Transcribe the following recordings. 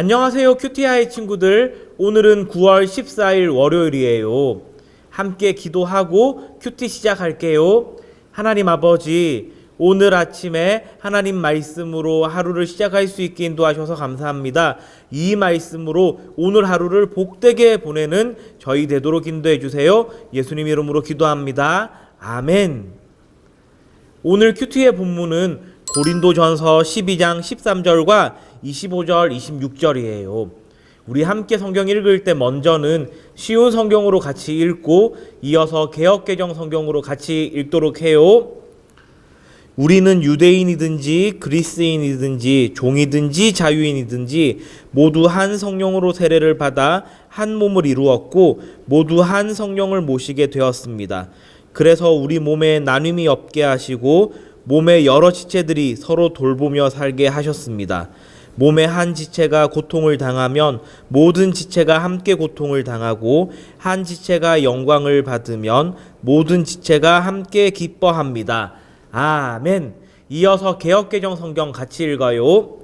안녕하세요 큐티아이 친구들. 오늘은 9월 14일 월요일이에요. 함께 기도하고 큐티 시작할게요. 하나님 아버지 오늘 아침에 하나님 말씀으로 하루를 시작할 수 있게 인도하셔서 감사합니다. 이 말씀으로 오늘 하루를 복되게 보내는 저희 되도록 인도해 주세요. 예수님 이름으로 기도합니다. 아멘. 오늘 큐티의 본문은 고린도전서 12장 13절과 25절, 26절이에요. 우리 함께 성경 읽을 때 먼저는 쉬운 성경으로 같이 읽고 이어서 개혁개정 성경으로 같이 읽도록 해요. 우리는 유대인이든지 그리스인이든지 종이든지 자유인이든지 모두 한 성령으로 세례를 받아 한 몸을 이루었고 모두 한 성령을 모시게 되었습니다. 그래서 우리 몸에 나눔이 없게 하시고 몸의 여러 지체들이 서로 돌보며 살게 하셨습니다. 몸의 한 지체가 고통을 당하면 모든 지체가 함께 고통을 당하고 한 지체가 영광을 받으면 모든 지체가 함께 기뻐합니다. 아멘. 이어서 개혁개정 성경 같이 읽어요.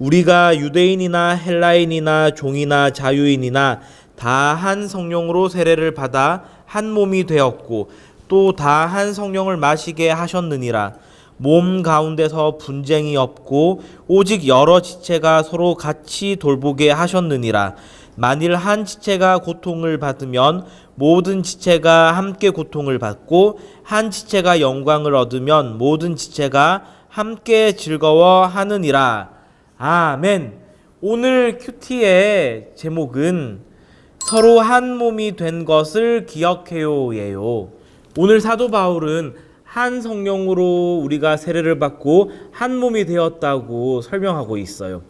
우리가 유대인이나 헬라인이나 종이나 자유인이나 다 한 성령으로 세례를 받아 한 몸이 되었고 또 다 한 성령을 마시게 하셨느니라. 몸 가운데서 분쟁이 없고 오직 여러 지체가 서로 같이 돌보게 하셨느니라. 만일 한 지체가 고통을 받으면 모든 지체가 함께 고통을 받고 한 지체가 영광을 얻으면 모든 지체가 함께 즐거워하느니라. 아멘. 오늘 큐티의 제목은 서로 한 몸이 된 것을 기억해요예요. 오늘 사도 바울은 한 성령으로 우리가 세례를 받고 한 몸이 되었다고 설명하고 있어요.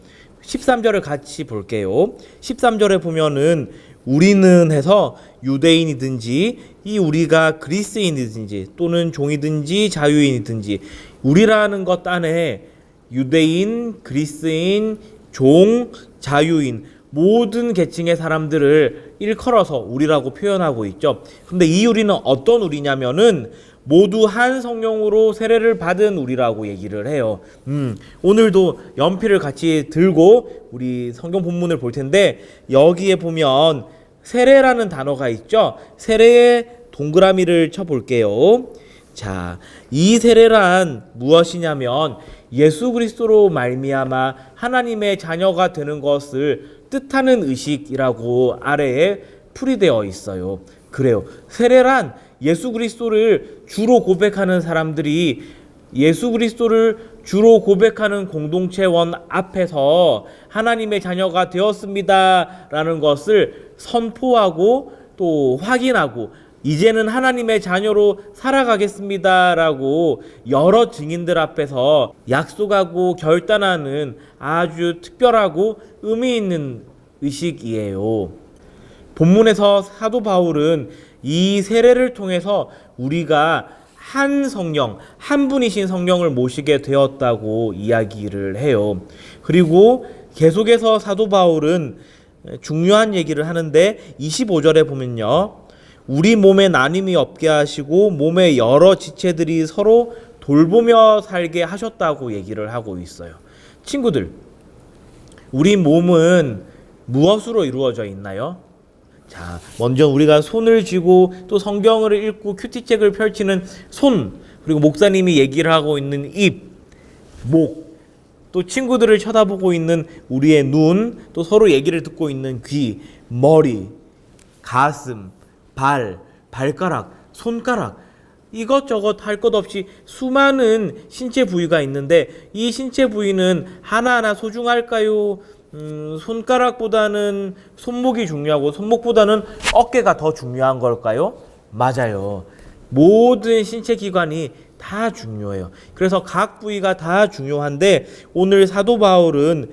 13절을 같이 볼게요. 13절에 보면은 우리는 해서 유대인이든지 이 우리가 그리스인이든지 또는 종이든지 자유인이든지 우리라는 것 안에 유대인, 그리스인, 종, 자유인 모든 계층의 사람들을 일컬어서 우리라고 표현하고 있죠. 근데 이 우리는 어떤 우리냐면은 모두 한 성령으로 세례를 받은 우리라고 얘기를 해요. 음, 오늘도 연필을 같이 들고 우리 성경 본문을 볼 텐데 여기에 보면 세례라는 단어가 있죠. 세례에 동그라미를 쳐 볼게요. 자, 이 세례란 무엇이냐면 예수 그리스도로 말미암아 하나님의 자녀가 되는 것을 뜻하는 의식이라고 아래에 풀이되어 있어요. 그래요. 세례란 예수 그리스도를 주로 고백하는 사람들이 예수 그리스도를 주로 고백하는 공동체원 앞에서 하나님의 자녀가 되었습니다라는 것을 선포하고 또 확인하고 이제는 하나님의 자녀로 살아가겠습니다라고 여러 증인들 앞에서 약속하고 결단하는 아주 특별하고 의미 있는 의식이에요. 본문에서 사도 바울은 이 세례를 통해서 우리가 한 성령, 한 분이신 성령을 모시게 되었다고 이야기를 해요. 그리고 계속해서 사도 바울은 중요한 얘기를 하는데 25절에 보면요. 우리 몸에 나눔이 없게 하시고 몸의 여러 지체들이 서로 돌보며 살게 하셨다고 얘기를 하고 있어요. 친구들, 우리 몸은 무엇으로 이루어져 있나요? 자, 먼저 우리가 손을 쥐고 또 성경을 읽고 큐티책을 펼치는 손, 그리고 목사님이 얘기를 하고 있는 입, 목, 또 친구들을 쳐다보고 있는 우리의 눈, 또 서로 얘기를 듣고 있는 귀, 머리, 가슴, 발, 발가락, 손가락, 이것저것 할 것 없이 수많은 신체 부위가 있는데 이 신체 부위는 하나하나 소중할까요? 음, 손가락보다는 손목이 중요하고 손목보다는 어깨가 더 중요한 걸까요? 맞아요. 모든 신체 기관이 다 중요해요. 그래서 각 부위가 다 중요한데 오늘 사도 바울은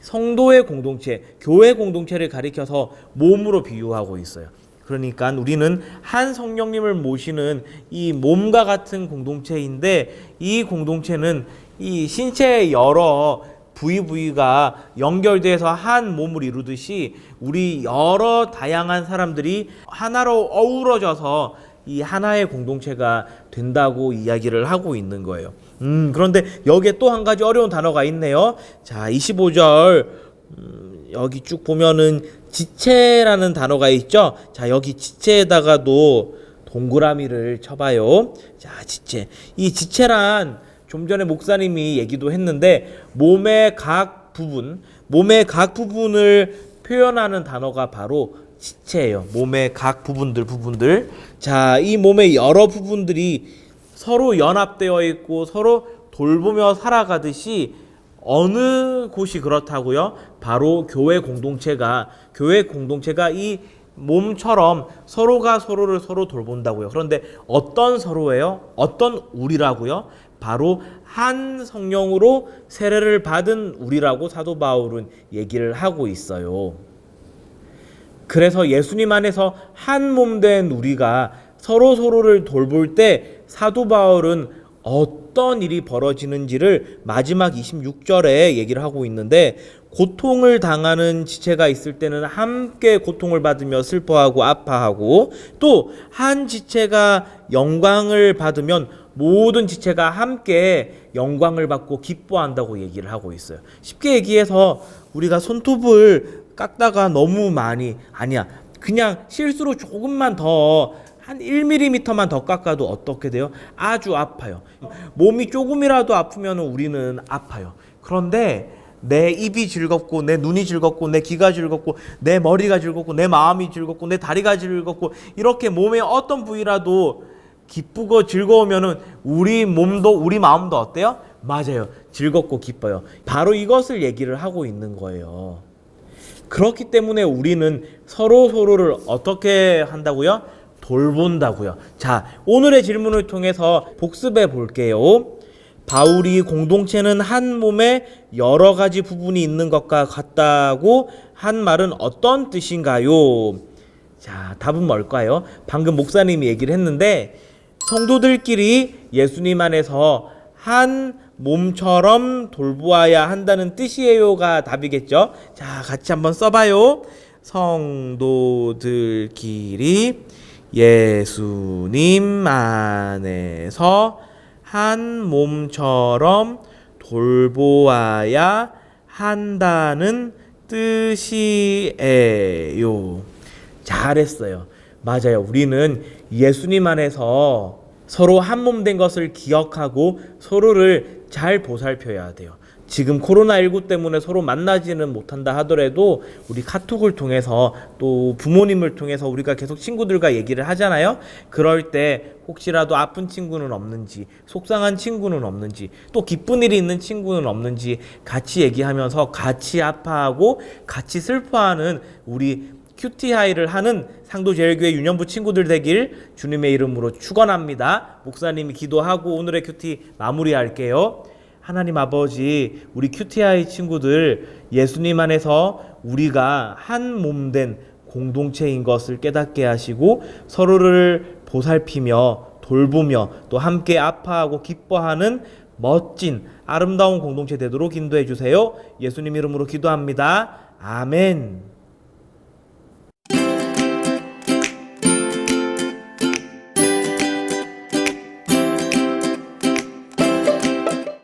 성도의 공동체, 교회 공동체를 가리켜서 몸으로 비유하고 있어요. 그러니까 우리는 한 성령님을 모시는 이 몸과 같은 공동체인데 이 공동체는 이 신체의 여러 부위 부위가 연결돼서 한 몸을 이루듯이 우리 여러 다양한 사람들이 하나로 어우러져서 이 하나의 공동체가 된다고 이야기를 하고 있는 거예요. 음, 그런데 여기에 또 한 가지 어려운 단어가 있네요. 자, 25절 음, 여기 쭉 보면은 지체라는 단어가 있죠. 자, 여기 지체에다가도 동그라미를 쳐봐요. 자, 지체. 이 지체란 좀 전에 목사님이 얘기도 했는데 몸의 각 부분, 몸의 각 부분을 표현하는 단어가 바로 지체예요. 몸의 각 부분들 부분들. 자, 이 몸의 여러 부분들이 서로 연합되어 있고 서로 돌보며 살아가듯이 어느 곳이 그렇다고요? 바로 교회 공동체가 교회 공동체가 이 몸처럼 서로가 서로를 서로 돌본다고요. 그런데 어떤 서로예요? 어떤 우리라고요? 바로 한 성령으로 세례를 받은 우리라고 사도 바울은 얘기를 하고 있어요. 그래서 예수님 안에서 한 몸 된 우리가 서로 서로를 돌볼 때 사도 바울은 어떤 일이 벌어지는지를 마지막 26절에 얘기를 하고 있는데 고통을 당하는 지체가 있을 때는 함께 고통을 받으며 슬퍼하고 아파하고 또 한 지체가 영광을 받으면 모든 지체가 함께 영광을 받고 기뻐한다고 얘기를 하고 있어요. 쉽게 얘기해서 우리가 손톱을 깎다가 너무 많이 아니야. 그냥 실수로 조금만 더 한 1mm만 더 깎아도 어떻게 돼요? 아주 아파요. 몸이 조금이라도 아프면 우리는 아파요. 그런데 내 입이 즐겁고 내 눈이 즐겁고 내 귀가 즐겁고 내 머리가 즐겁고 내 마음이 즐겁고 내 다리가 즐겁고 이렇게 몸의 어떤 부위라도 기쁘고 즐거우면은 우리 몸도 우리 마음도 어때요? 맞아요. 즐겁고 기뻐요. 바로 이것을 얘기를 하고 있는 거예요. 그렇기 때문에 우리는 서로 서로를 어떻게 한다고요? 돌본다고요. 자, 오늘의 질문을 통해서 복습해 볼게요. 바울이 공동체는 한 몸에 여러 가지 부분이 있는 것과 같다고 한 말은 어떤 뜻인가요? 자, 답은 뭘까요? 방금 목사님이 얘기를 했는데 성도들끼리 예수님 안에서 한 몸처럼 돌보아야 한다는 뜻이에요가 답이겠죠. 자, 같이 한번 써봐요. 성도들끼리 예수님 안에서 한 몸처럼 돌보아야 한다는 뜻이에요. 잘했어요. 맞아요. 우리는 예수님 안에서 서로 한 몸 된 것을 기억하고 서로를 잘 보살펴야 돼요. 지금 코로나19 때문에 서로 만나지는 못한다 하더라도 우리 카톡을 통해서 또 부모님을 통해서 우리가 계속 친구들과 얘기를 하잖아요. 그럴 때 혹시라도 아픈 친구는 없는지, 속상한 친구는 없는지, 또 기쁜 일이 있는 친구는 없는지 같이 얘기하면서 같이 아파하고 같이 슬퍼하는 우리 큐티하이를 하는 상도제일교회 유년부 친구들 되길 주님의 이름으로 축원합니다. 목사님이 기도하고 오늘의 큐티 마무리할게요. 하나님 아버지, 우리 큐티아이 친구들 예수님 안에서 우리가 한 몸 된 공동체인 것을 깨닫게 하시고 서로를 보살피며 돌보며 또 함께 아파하고 기뻐하는 멋진 아름다운 공동체 되도록 인도해 주세요. 예수님 이름으로 기도합니다. 아멘.